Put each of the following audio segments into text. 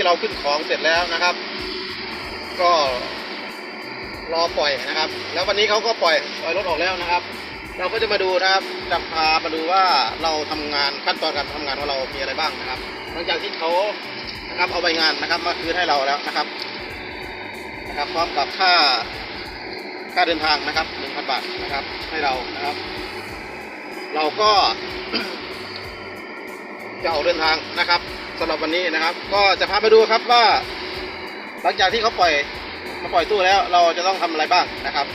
ที่เราขึ้นของเสร็จแล้วนะครับ ก็รอปล่อยนะครับ แล้ววันนี้เขาก็ปล่อยปล่อยรถออกแล้วนะครับ เราก็จะมาดูนะครับจะพามาดูว่าเราทำงานขั้นตอนการทำงานของเรามีอะไรบ้างนะครับ หลังจากที่เขานะครับเอาใบงานนะครับมาคืนให้เราแล้วนะครับนะครับ พร้อมกับค่าค่าเดินทางนะครับ1,000บาทนะครับ ให้เรานะครับ เราก็จะออกเดินทางนะครับ สำหรับวันนี้นะครับ ก็จะพาไปดูครับว่า หลังจากที่เขาปล่อยมาปล่อยตู้แล้ว เราจะต้องทำอะไรบ้างนะครับ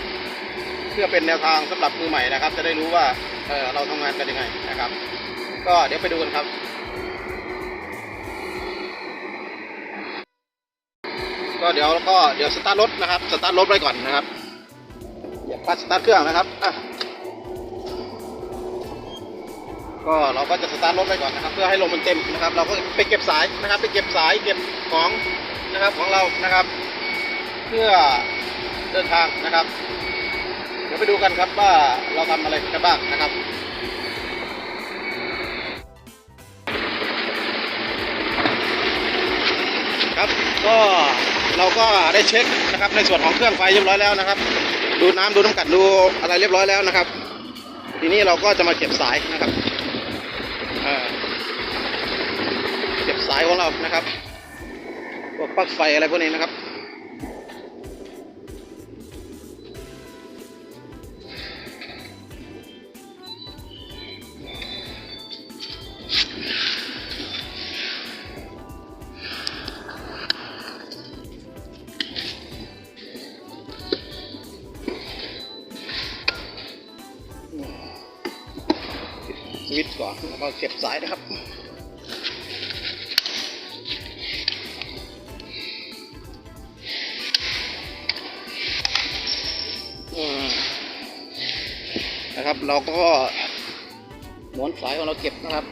เพื่อเป็นแนวทางสำหรับมือใหม่นะครับ จะได้รู้ว่าเเราทำงานกันยังไงนะครับ ก็เดี๋ยวไปดูกันครับก็เดี๋ยวก็เดี๋ยวสตาร์ทรถนะครับสตาร์ทรถไว้ก่อนนะครับอย่าพัดสตาร์ทเครื่องนะครับอะ ก็เราก็จะสตาร์ทรถไว้ก่อนนะครับ เพื่อให้ลมมันเต็มนะครับ เราก็ไปเก็บสายนะครับ ไปเก็บสายเก็บของนะครับของเรานะครับ เพื่อเดินทางนะครับ เดี๋ยวไปดูกันครับว่าเราทำอะไรกันบ้างนะครับครับก็เราก็ได้เช็คนะครับในส่วนของเครื่องไฟเรียบร้อยแล้วนะครับ ดูน้ำดูน้ำกัดดูอะไรเรียบร้อยแล้วนะครับ ทีนี้เราก็จะมาเก็บสายนะครับ เก็บสายของเรานะครับพวกปลั๊กไฟอะไรพวกนี้นะครับ วิตก่อนแล้วก็เก็บสายนะครับนะครับ เราก็หมวนสายของเราเก็บนะครับ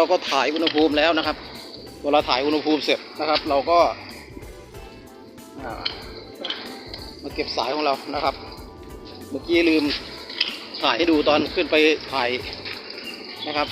เราก็ถ่ายอุณหภูมิแล้วนะครับเวลาถ่ายอุณหภูมิเสร็จนะครับ เราก็มาเก็บสายของเรานะครับ เมื่อกี้ลืมถ่ายให้ดูตอนขึ้นไปถ่ายนะครับ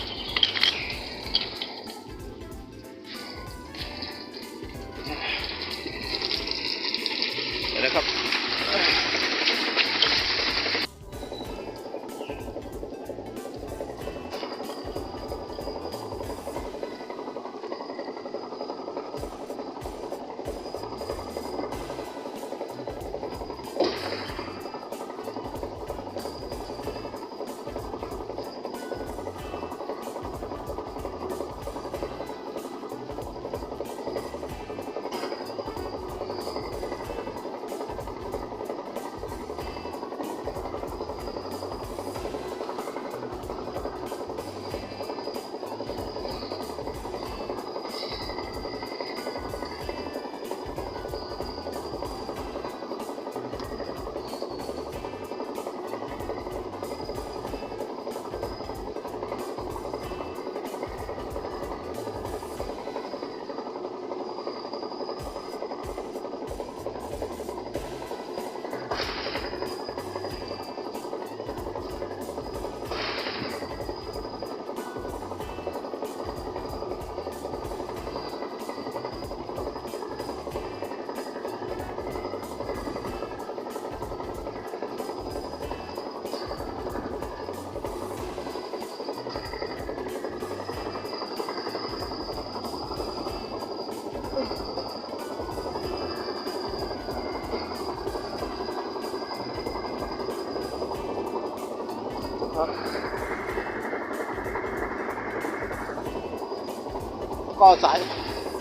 ก็สาย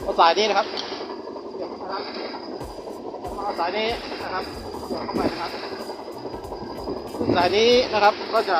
ก็สายนี้นะครับเสียบนะครับเอาสายนี้นะครับเสียบเข้าไปนะครับสายนี้นะครับก็จะ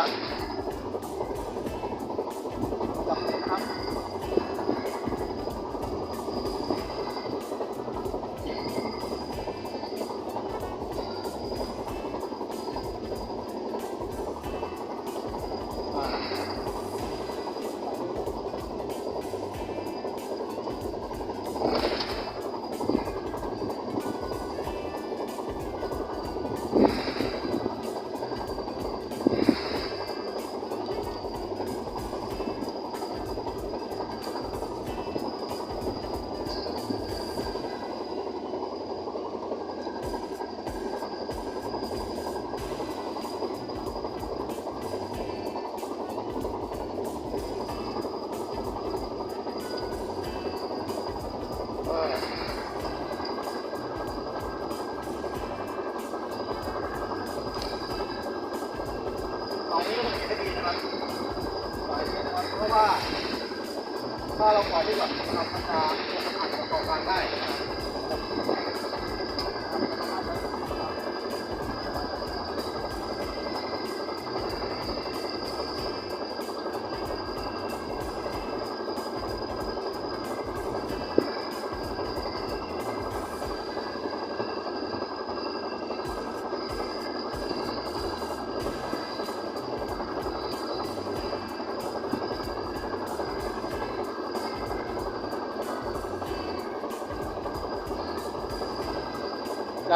ปล่อ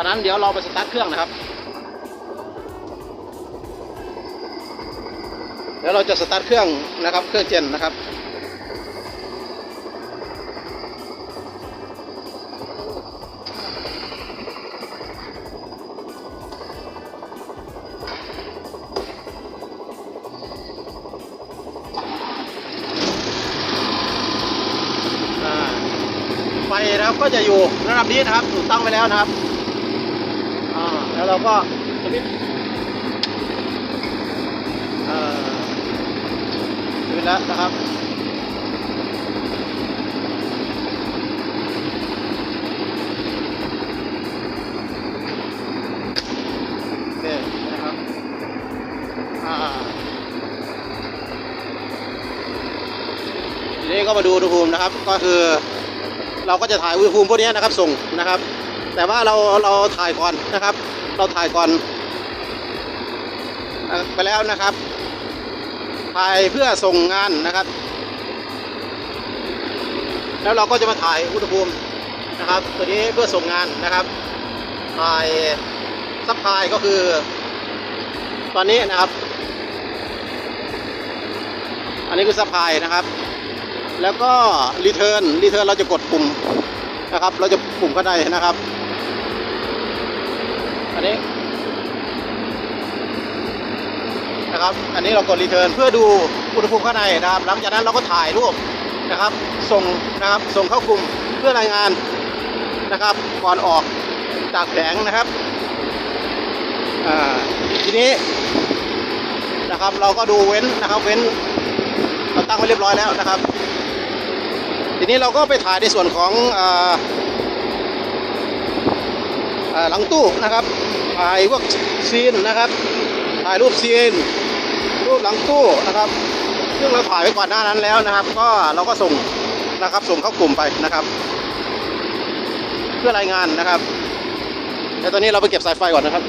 จากนั้นเดี๋ยวเราไปสตาร์ทเครื่องนะครับ เดี๋ยวเราจะสตาร์ทเครื่องนะครับ เครื่องเจนนะครับอ่าไฟนะครับก็จะอยู่ระดับนี้นะครับถูกตั้งไว้แล้วนะครับ แล้วเราก็สวิตช์อ่าสวิตแล้วนะครับโอเคนะครับอ่าทีนี้ก็มาดูอุณหภูมินะครับก็คือ เราก็จะถ่ายอุณหภูมิพวกนี้นะครับส่งนะครับ แต่ว่าเราเราถ่ายก่อนนะครับ เราถ่ายก่อนไปแล้วนะครับถ่ายเพื่อส่งงานนะครับ แล้วเราก็จะมาถ่ายอุณหภูมินะครับ ตัวนี้เพื่อส่งงานนะครับ ถ่ายซับพลายก็คือ ตอนนี้นะครับ อันนี้คือซับพลายนะครับ แล้วก็รีเทิร์นรีเทิร์นเราจะกดปุ่มนะครับ เราจะปุ่มข้างในนะครับ นนี้นะครับ อันนี้เรากดรีเทิร์นเพื่อดูอุณหภูมิข้างในนะครับ หลังจากนั้นเราก็ถ่ายรูปนะครับ ส่งนะครับ ส่งเข้ากลุ่มเพื่อรายงานนะครับ ก่อนออกจากแผงนะครับอ่าทีนี้นะครับเราก็ดูเว้นนะครับเว้นเราตั้งไว้เรียบร้อยแล้วนะครับ ทีนี้เราก็ไปถ่ายในส่วนของอ่าอ่าหลังตู้นะครับ ถ่ายพวกซีนนะครับ ถ่ายรูปซีน รูปหลังตู้นะครับ ซึ่งเราถ่ายไว้ก่อนหน้านั้นแล้วนะครับ ก็เราก็ส่งนะครับส่งเข้ากลุ่มไปนะครับ เพื่อรายงานนะครับแต่ตอนนี้เราไปเก็บสายไฟก่อนนะครับ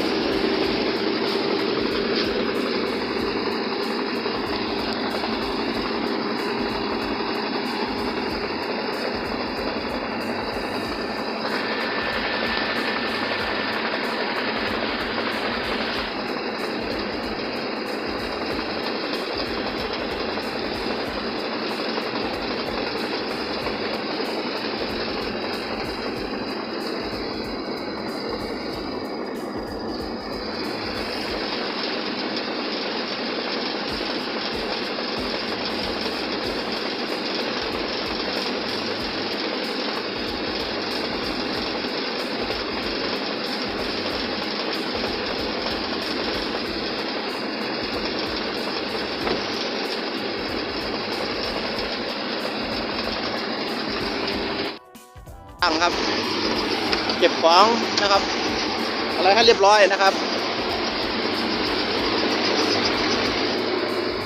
เก็บของนะครับ อะไรให้เรียบร้อยนะครับ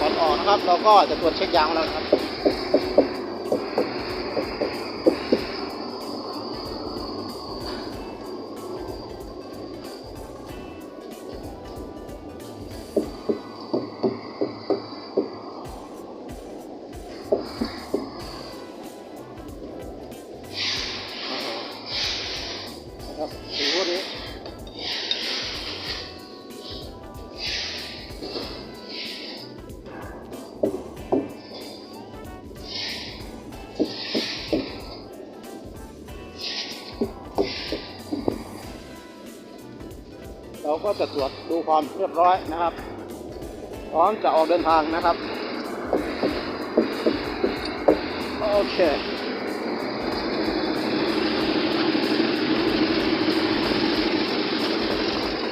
ก่อนออกนะครับ เราก็จะตรวจเช็คยางของเราครับ ก็จะตรวจดูความเรียบร้อยนะครับ พร้อมจะออกเดินทางนะครับ โอเค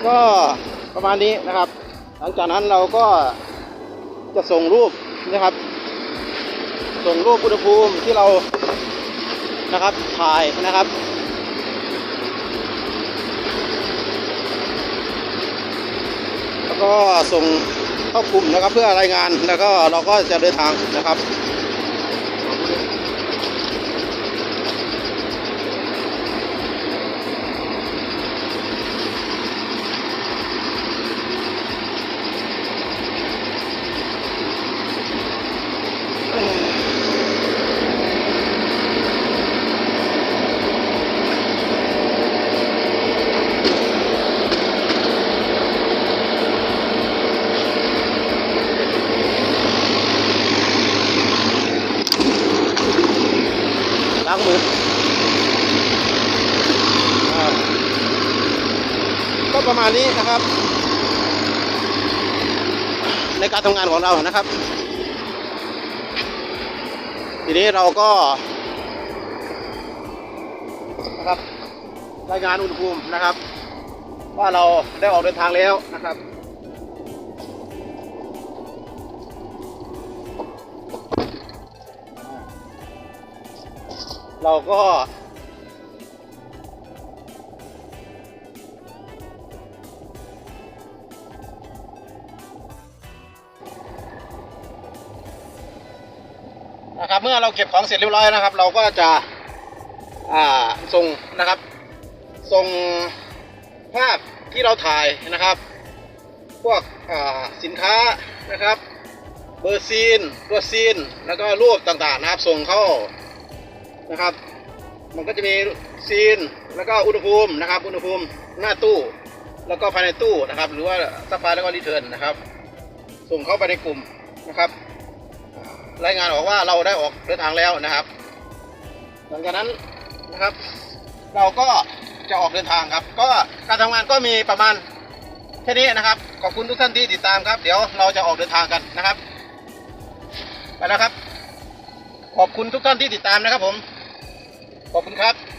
ก็ประมาณนี้นะครับ หลังจากนั้นเราก็จะส่งรูปนะครับ ส่งรูปอุณหภูมิที่เรานะครับถ่ายนะครับ แล้ว ก็ส่งเข้ากลุ่มนะครับเพื่อรายงานแล้วก็เราก็จะเดินทางนะครับางมืออ่าก็ประมาณนี้นะครับ ในการทำงานของเรานะครับ ทีนี้เราก็นะครับรายงานอุณหภูมินะครับ ว่าเราได้ออกเดินทางแล้วนะครับ เราก็ นะครับเมื่อเราเก็บของเสร็จเรียบร้อยนะครับ เราก็จะส่งนะครับส่งภาพที่เราถ่ายนะครับ พวกสินค้านะครับ เบอร์ซีนตัวซีน แล้วก็รูปต่างๆนะครับ ส่งเข้า นะครับ มันก็จะมีซีนแล้วก็อุณหภูมินะครับ อุณหภูมิหน้าตู้ แล้วก็ภายในตู้นะครับ หรือว่าซัพพลายแล้วก็รีเทิร์นนะครับ ส่งเข้าไปในกลุ่มนะครับ รายงานออกว่าเราได้ออกเดินทางแล้วนะครับ หลังจากนั้นนะครับ เราก็จะออกเดินทางครับ ก็การทำงานก็มีประมาณแค่นี้นะครับ ขอบคุณทุกท่านที่ติดตามครับ เดี๋ยวเราจะออกเดินทางกันนะครับ ไปแล้วครับ ขอบคุณทุกท่านที่ติดตามนะครับผม ขอบคุณครับ